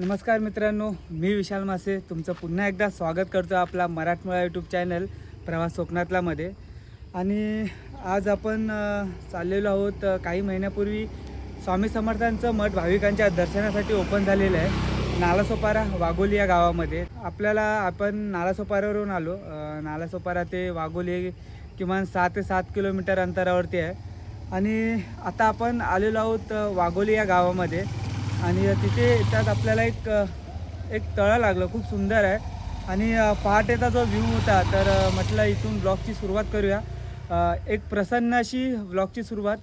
नमस्कार मित्रांनो मी विशाल मासे. तुमचं पुन्हा एकदा स्वागत करतो आपला मराठमोळा यूट्यूब चॅनल प्रवास स्वप्नातलामध्ये. आणि आज आपण चाललेलो आहोत काही महिन्यापूर्वी स्वामी समर्थांचं मठ भाविकांच्या दर्शनासाठी ओपन झालेलं आहे नालासोपारा वाघोली या गावामध्ये. आपल्याला आपण नालासोपाऱ्यावरून आलो. नालासोपारा ते वाघोली किमान सहा ते सात किलोमीटर अंतरावरती आहे. आणि आता आपण आलेलो आहोत अ, वाघोली या गावामध्ये. आणि तिथे त्यात आपल्याला एक एक तळं लागलं खूप सुंदर आहे. आणि पहाटेचा जो व्ह्यू होता तर म्हटलं इथून ब्लॉगची सुरुवात करूया. एक प्रसन्न अशी ब्लॉगची सुरुवात.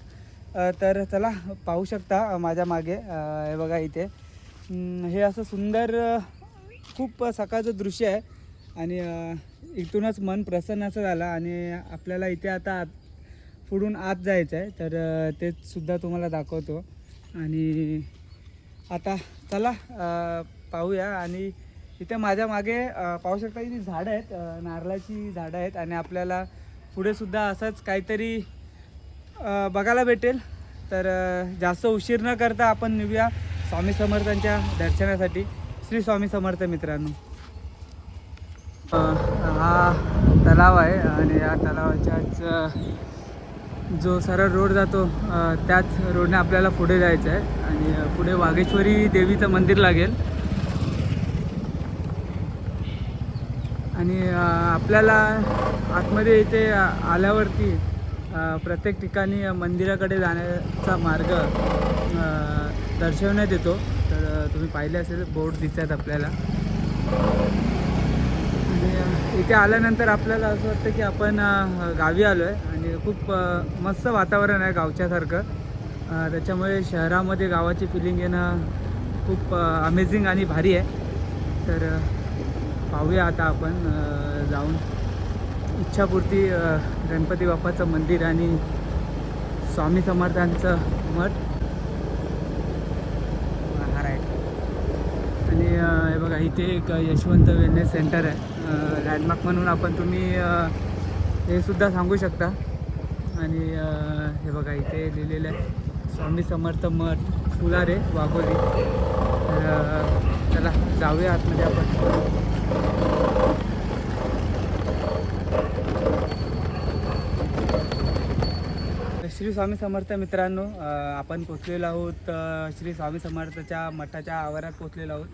तर चला पाहू शकता माझ्या मागे हे बघा इथे. हे असं सुंदर खूप सकाळचं दृश्य आहे. आणि इथूनच मन प्रसन्न असं झालं. आणि आपल्याला इथे आता आत पुढून आत जायचं आहे. तर तेच सुद्धा तुम्हाला दाखवतो. आणि आता चला पाहूया. आणि इथे माझ्या मागे पाहू शकता की झाडं आहेत नारळाची झाडं आहेत. आणि आपल्याला पुढेसुद्धा असंच काहीतरी बघायला भेटेल. तर जास्त उशीर न करता आपण निघूया स्वामी समर्थांच्या दर्शनासाठी. श्री स्वामी समर्थ मित्रांनो. हा तलाव आहे आणि या तलावाच्याच जो सरळ रोड जातो त्याच रोडने आपल्याला पुढे जायचं आहे. आणि पुढे वाघेश्वरी देवीचं मंदिर लागेल. आणि आपल्याला आतमध्ये इथे आल्यावरती प्रत्येक ठिकाणी मंदिराकडे जाण्याचा मार्ग दर्शवण्यात येतो. तर तुम्ही पाहिले असेल बोर्ड दिसतात आपल्याला. आणि इथे आल्यानंतर आपल्याला असं वाटतं की आपण गावी आलो आहे आणि खूप मस्त वातावरण आहे गावच्यासारखं. त्याच्यामुळे शहरामध्ये गावाची फिलिंग येणं खूप अमेझिंग आणि भारी आहे. तर पाहूया आता आपण जाऊन. इच्छापूर्ती गणपती बाप्पाचं मंदिर आणि स्वामी समर्थांचं मठ. हा राईट आणि हे बघा इथे एक यशवंत वेलनेस सेंटर आहे. लँडमार्क म्हणून आपण तुम्ही हे सुद्धा सांगू शकता. आणि हे बघा इथे लिहिलेलं आहे स्वामी समर्थ मठ फुलारे वाघोली. तर चला जाऊया आतमध्ये आपण. श्री स्वामी समर्थ मित्रांनो आपण पोचलेलो आहोत श्री स्वामी समर्थच्या मठाच्या आवारात पोचलेलो आहोत.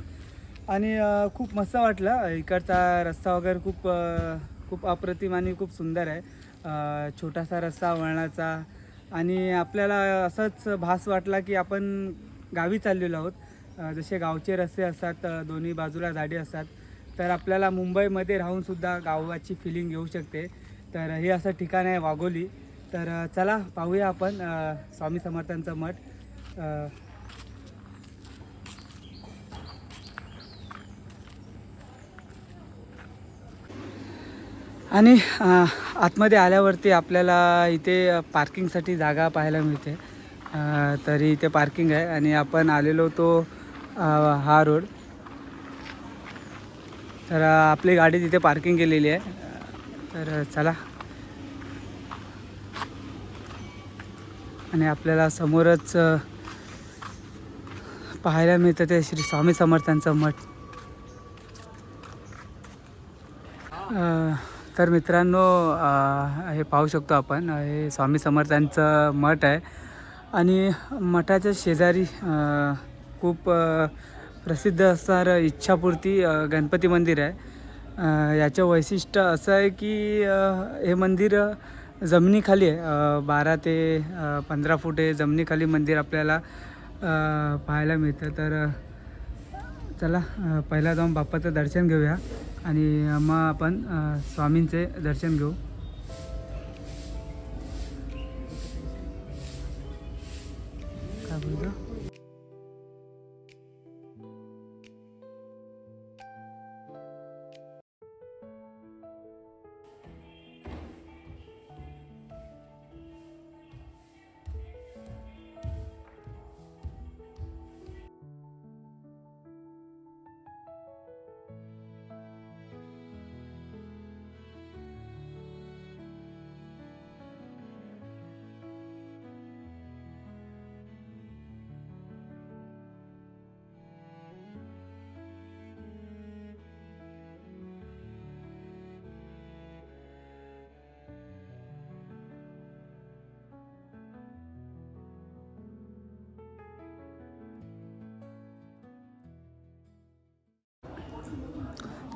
आणि खूप मस्त वाटलं. इकडचा रस्ता वगैरे खूप खूप अप्रतिम आणि खूप सुंदर आहे. छोटासा रस्ता वळणाचा. आणि आपल्याला असंच भास वाटला की आपण गावी चाललेलो आहोत. जसे गावचे रस्ते असतात दोन्ही बाजूला झाडे असतात तर आपल्याला मुंबईमध्ये राहूनसुद्धा गावाची फिलिंग येऊ शकते. तर हे असं ठिकाण आहे वाघोली. तर चला पाहूया आपण स्वामी समर्थांचं मठ. आणि आतमध्ये आल्यावरती आपल्याला इथे पार्किंगसाठी जागा पाहायला मिळते. तरी इथे पार्किंग आहे आणि आपण आलेलो तो हा रोड. तर आपली गाडी तिथे पार्किंग केलेली आहे. तर चला. आणि आपल्याला समोरच पाहायला मिळतं ते श्री स्वामी समर्थांचं मठ. तर मित्रांनो हे पाहू शकतो आपण हे स्वामी समर्थांचं मठ आहे. आणि मठाच्या शेजारी खूप प्रसिद्ध असणारं इच्छापूर्ती गणपती मंदिर आहे. याचं वैशिष्ट्य असं आहे की हे मंदिर जमिनीखाली आहे. बारा ते पंधरा फूट हे जमिनीखाली मंदिर आपल्याला पाहायला मिळतं. तर चला पहिला जाऊन बाप्पाचं दर्शन घेऊया. आणि मग आपण स्वामींचे दर्शन घेऊ.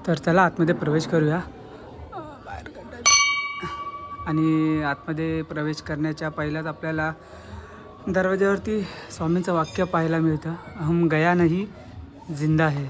तर चला आतमध्ये प्रवेश करूया. बाहेर आणि आतमध्ये प्रवेश करण्याच्या पहिल्याच आपल्याला दरवाज्यावरती स्वामींचं वाक्य पाहायला मिळतं. हम गया नाही जिंदा आहे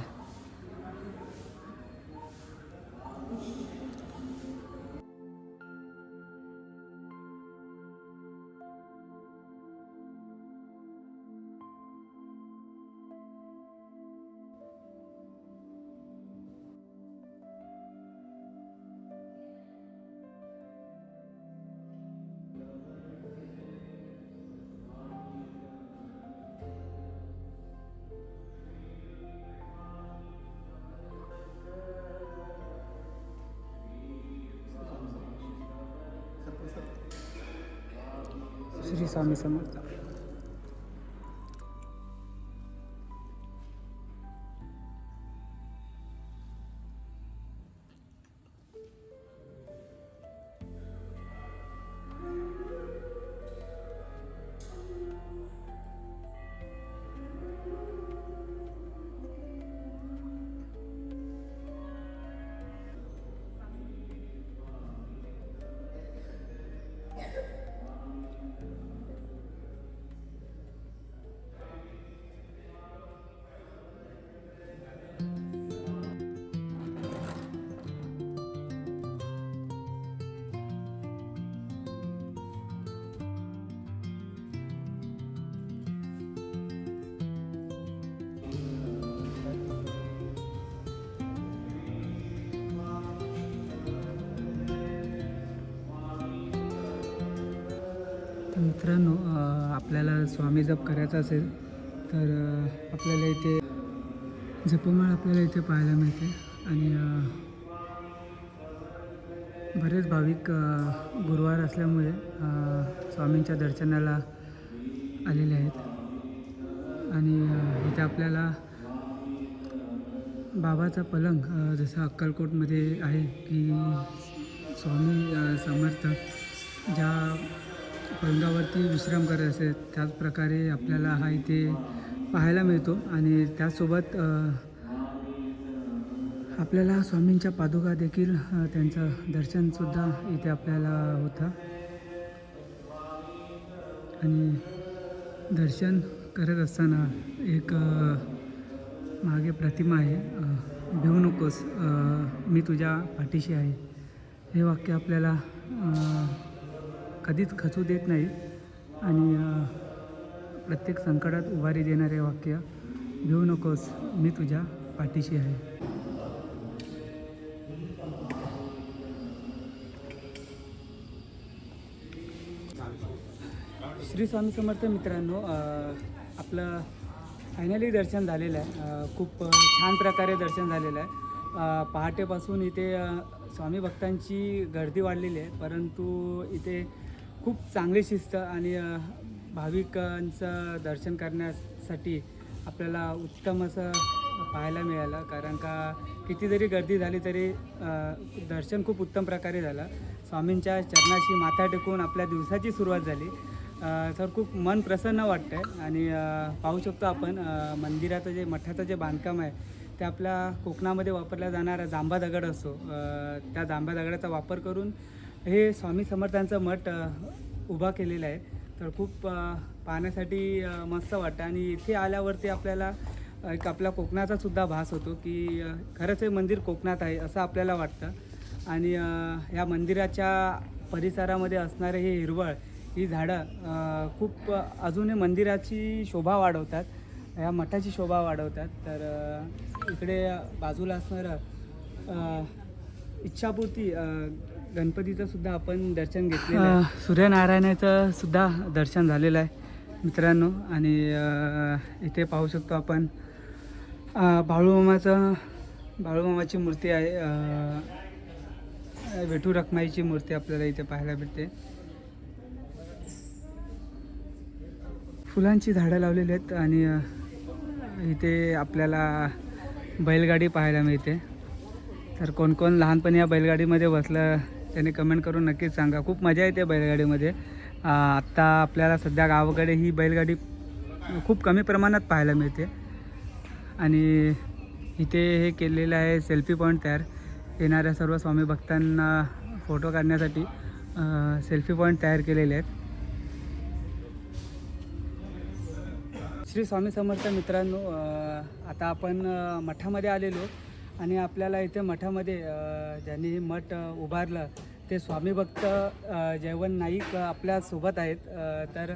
श्री स्वामी तर मित्रांनो आपल्याला स्वामी जप करायचा असेल तर आपल्याला इथे जपमाळ आपल्याला इथे पाहायला मिळते. आणि बरेच भाविक गुरुवार असल्यामुळे स्वामींच्या दर्शनाला आलेले आहेत. आणि इथे आपल्याला बाबाचा पलंग जसं अक्कलकोटमध्ये आहे की स्वामी समर्थ ज्या रंगावरती विश्राम करत असेल त्याच प्रकारे आपल्याला हा इथे पाहायला मिळतो. आणि त्याचसोबत आपल्याला स्वामींच्या पादुका देखील त्यांचं दर्शनसुद्धा इथे आपल्याला होतं. आणि दर्शन करत असताना एक मागे प्रतिमा आहे. भिवू नकोस मी तुझ्या पाठीशी आहे. हे वाक्य आपल्याला कधीच खचू देत नाही. आणि प्रत्येक संकटात उभारी देणारे वाक्य घेऊ नकोस मी तुझ्या पाठीशी आहे. श्री स्वामी समर्थ मित्रांनो आपलं फायनली दर्शन झालेलं आहे. खूप छान प्रकारे दर्शन झालेलं आहे. पहाटेपासून इथे स्वामी भक्तांची गर्दी वाढलेली आहे. परंतु इथे खूप चांगली शिस्त आणि भाविकांचं दर्शन करण्यासाठी आपल्याला उत्तम असं पाहायला मिळालं. कारण का किती जरी गर्दी झाली तरी दर्शन खूप उत्तम प्रकारे झालं. स्वामींच्या चरणाशी माथा टेकून आपल्या दिवसाची सुरुवात झाली. तर खूप मन प्रसन्न वाटतं आहे आणि पाहू शकतो आपण मंदिराचं जे मठाचं जे बांधकाम आहे ते आपल्या कोकणामध्ये वापरला जाणारा जांभा दगड असतो त्या जांभा दगडाचा वापर करून हे स्वामी समर्थांचं मठ उभा केलेलं आहे. तर खूप पाहण्यासाठी मस्त वाटतं. आणि इथे आल्यावरती आपल्याला एक आपल्या कोकणाचा सुद्धा भास होतो की खरंच हे मंदिर कोकणात आहे असं आपल्याला वाटतं. आणि ह्या मंदिराच्या परिसरामध्ये असणारे हे हिरवळ ही झाडं खूप अजूनही मंदिराची शोभा वाढवतात. या मठाची शोभा वाढवतात. तर इकडे बाजूला असणारं इच्छापूर्ती गणपतीचं सुद्धा आपण दर्शन घेतलं सूर्यनारायणाचं सुद्धा दर्शन झालेलं आहे मित्रांनो. आणि इथे पाहू शकतो आपण बाळूमामाचं बाळूमामाची मूर्ती आहे विठू रखमाईची मूर्ती आपल्याला इथे पाहायला भेटते. फुलांची झाडं लावलेली आहेत आणि इथे आपल्याला बैलगाडी पाहायला मिळते. तर कोण कोण लहानपणी या बैलगाडीमध्ये बसलं त्याने कमेंट करून नक्कीच सांगा. खूप मजा येते बैलगाडीमध्ये. आत्ता आपल्याला सध्या गावाकडे ही बैलगाडी खूप कमी प्रमाणात पाहायला मिळते. आणि इथे हे केलेलं आहे सेल्फी पॉईंट तयार. येणाऱ्या सर्व स्वामी भक्तांना फोटो काढण्यासाठी सेल्फी पॉईंट तयार केलेले आहेत. श्री स्वामी समर्थ मित्रांनो आता आपण मठामध्ये आलेलो. आणि आपल्याला इथे मठामध्ये ज्यांनी हे मठ उभारलं ते स्वामी भक्त अ, जयवंत नाईक आपल्यासोबत आहेत. तर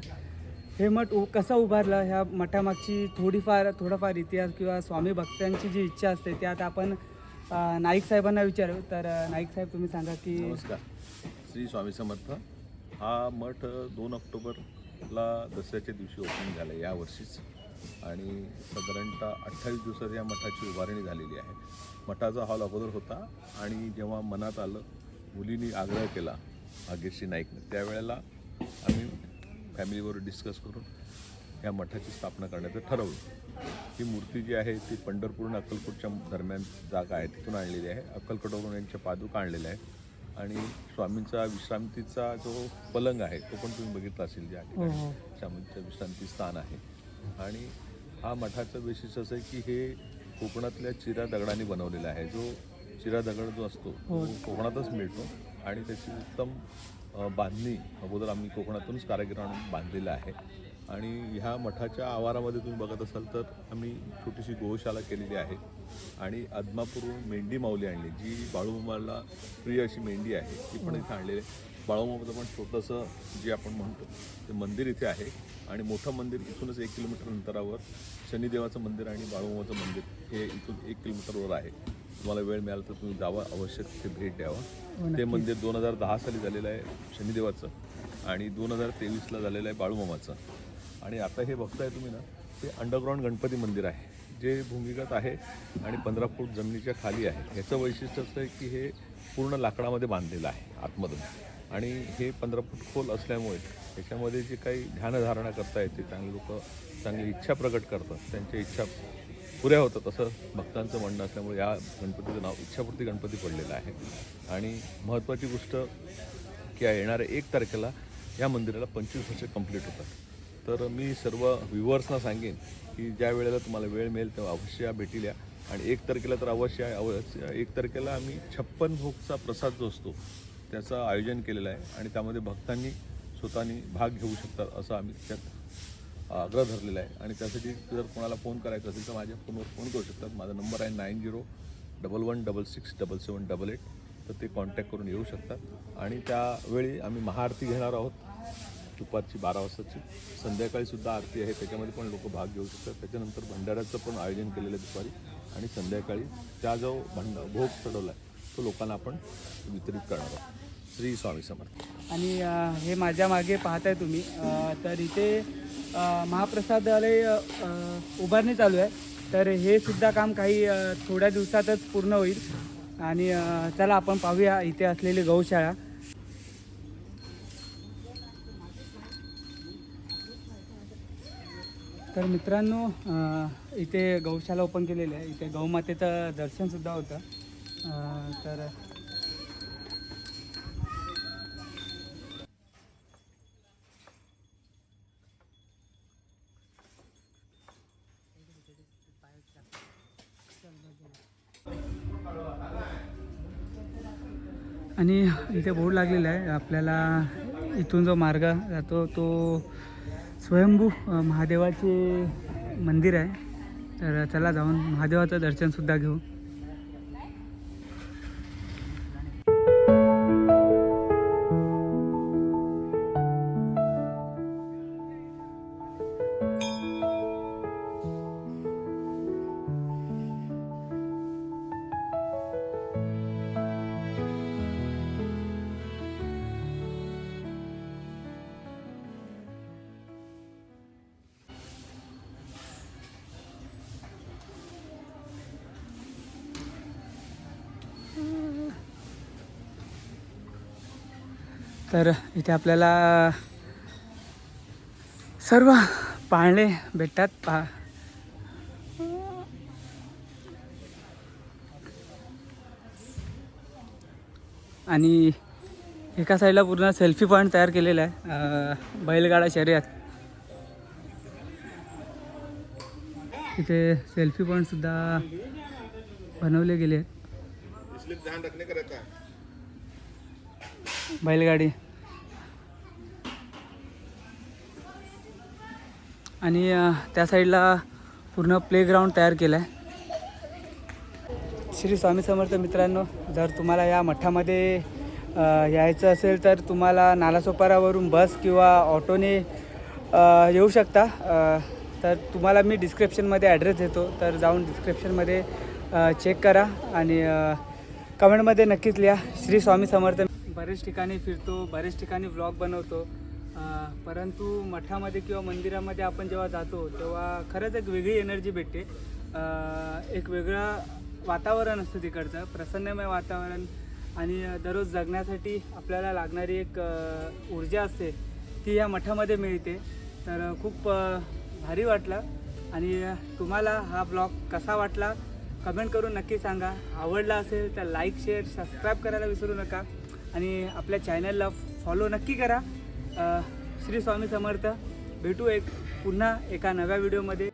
हे मठ उ कसं उभारलं? ह्या मठामागची थोडीफार थोडाफार इतिहास किंवा स्वामी भक्तांची जी इच्छा असते त्यात आता आपण नाईक साहेबांना विचारू. तर नाईक साहेब तुम्ही सांगा की नमस्कार. श्री स्वामी समर्थ. हा मठ दोन ऑक्टोबरला दसऱ्याच्या दिवशी ओपन झालं या वर्षीच आणि साधारणतः अठ्ठावीस दिवसात या मठाची उभारणी झालेली आहे. मठाचा हॉल अगोदर होता आणि जेव्हा मनात आलं मुलींनी आग्रह केला भाग्यश्री नाईकने त्यावेळेला आम्ही फॅमिलीवर डिस्कस करून या मठाची स्थापना करण्याचं ठरवलं. ही मूर्ती जी आहे ती पंढरपूर आणि अक्कलकोटच्या दरम्यान जागा आहे तिथून आणलेली आहे. अक्कलकोटवरून यांच्या पादुका आणलेल्या आहे आणि स्वामींचा विश्रांतीचा जो पलंग आहे तो पण तुम्ही बघितला असेल ज्या हो ठिकाणी हो स्वामींचं विश्रांती स्थान आहे. आणि हा मठाचं वैशिष्ट्य असं आहे की हे कोकणातल्या चिरा दगडाने बनवलेला आहे. जो चिरा दगड जो असतो तो कोकणातच मिळतो आणि त्याची उत्तम बांधणी अगोदर आम्ही कोकणातूनच कारागीर आणून बांधलेलं आहे. आणि ह्या मठाच्या आवारामध्ये तुम्ही बघत असाल तर आम्ही छोटीशी गोशाला केलेली आहे आणि आदमापूरहून मेंढी माऊली आणली जी बाळूमामाला प्रिय अशी मेंढी आहे ती पण इथे आणलेली आहे. बाळूमामाचं पण छोटंसं जे आपण म्हणतो ते मंदिर इथे आहे. आणि मोठं मंदिर इथूनच एक किलोमीटर अंतरावर शनिदेवाचं मंदिर आणि बाळूमामाचं मंदिर हे इथून एक किलोमीटरवर आहे. तुम्हाला वेळ मिळाला तर तुम्ही जावा अवश्य तिथे भेट हो, द्यावा ते नक्कीच. मंदिर दोन हजार दहा साली झालेलं आहे शनिदेवाचं आणि दोन हजार तेवीसला झालेलं आहे बाळूमामाचं. आणि आता हे बघताय तुम्ही ना ते अंडरग्राऊंड गणपती मंदिर आहे. जे भूमिगत आहे आणि पंधरा फूट जमिनीच्या खाली आहे. ह्याचं वैशिष्ट्य असं आहे की हे पूर्ण लाकडामध्ये बांधलेलं आहे आतमधून. आणि हे पंधरा फूट खोल असल्यामुळे त्याच्यामध्ये जे काही ध्यानधारणा करता येते चांगली लोक चांगली इच्छा प्रकट करतात त्यांच्या इच्छा पुऱ्या होतात असं भक्तांचं म्हणणं असल्यामुळे या गणपतीचं नाव इच्छापूर्ती गणपती पडलेलं आहे. आणि महत्त्वाची गोष्ट की येणाऱ्या एक तारखेला या मंदिराला पंचवीस वर्ष कंप्लीट होतात. तर मी सर्व व्ह्युअर्सना सांगेन की ज्या वेळेला तुम्हाला वेळ मिळेल तेव्हा अवश्य या भेटी द्या. आणि एक तारखेला तर अवश्य आहे अवश्य एक तारखेला आम्ही छप्पन भोगचा प्रसाद जो असतो त्याचं आयोजन केलेलं आहे आणि त्यामध्ये भक्तांनी स्वतःनी भाग घेऊ शकतात असं आम्ही त्यात आग्रह धरलेला आहे. आणि त्यासाठी जर कोणाला फोन करायचा असेल तर माझ्या फोनवर फोन करू शकतात. माझा नंबर आहे nine zero double one double six double seven double eight. तर ते कॉन्टॅक्ट करून येऊ शकतात. आणि त्यावेळी आम्ही महाआरती घेणार आहोत. दुपारची बारा वाजताची. संध्याकाळीसुद्धा आरती आहे. त्याच्यामध्ये पण लोक भाग घेऊ शकतात. त्याच्यानंतर भंडाऱ्याचं पण आयोजन केलेलं आहे दुपारी. आणि संध्याकाळी त्या जो भंड भोग चढवला आहे तो लोकांना आपण वितरित करणार आहोत. श्री स्वामी समर्थ. आणि हे माझ्या मागे पाहताय तुम्ही. तर इथे महाप्रसादालय उभारणी चालू आहे. तर हे सुद्धा काम काही थोड्या दिवसातच पूर्ण होईल. आणि चला आपण पाहूया इथे असलेली गौशाळा. तर मित्रांनो इथे गौशाला ओपन केलेली आहे. इथे गौमातेचं दर्शनसुद्धा होतं. तर आणि इथे बोर्ड लागलेला आहे. आपल्याला इथून जो मार्ग जातो तो स्वयंभू महादेवाचे मंदिर आहे. तर चला जाऊन महादेवाचं दर्शनसुद्धा घेऊ. तर इथे आपल्याला सर्व पाळणे भेटतात. पा आणि एका साईडला पूर्ण सेल्फी पॉईंट तयार केलेला आहे. बैलगाडा शर्यत. इथे सेल्फी पॉईंटसुद्धा बनवले गेले आहेत. बैलगाडी. आणि त्या साईडला पूर्ण प्लेग्राऊंड तयार केलं आहे श्री स्वामी समर्थ मित्रांनो जर तुम्हाला या मठामध्ये यायचं असेल तर तुम्हाला नालासोपारावरून बस किंवा ऑटोने येऊ शकता. तर तुम्हाला मी डिस्क्रिप्शनमध्ये ॲड्रेस देतो. तर जाऊन डिस्क्रिप्शनमध्ये चेक करा आणि कमेंटमध्ये नक्कीच लिहा. श्री स्वामी समर्थ बरेच ठिकाणी फिरतो बरेच ठिकाणी व्लॉग बनवतो. परंतु मठामध्ये किंवा मंदिरामध्ये आपण जेव्हा जातो तेव्हा खरंच एक वेगळी एनर्जी भेटते. एक वेगळं वातावरण असतं तिकडचं प्रसन्नमय वातावरण. आणि दररोज जगण्यासाठी आपल्याला लागणारी एक ऊर्जा असते ती या मठामध्ये मिळते. तर खूप भारी वाटलं. आणि तुम्हाला हा ब्लॉग कसा वाटला? कमेंट करून नक्की सांगा. आवडला असेल तर लाईक शेअर सबस्क्राईब करायला विसरू नका. आणि आपल्या चॅनलला फॉलो नक्की करा. श्री स्वामी समर्थ. भेटू एक पुन्हा एका नव्या व्हिडिओमध्ये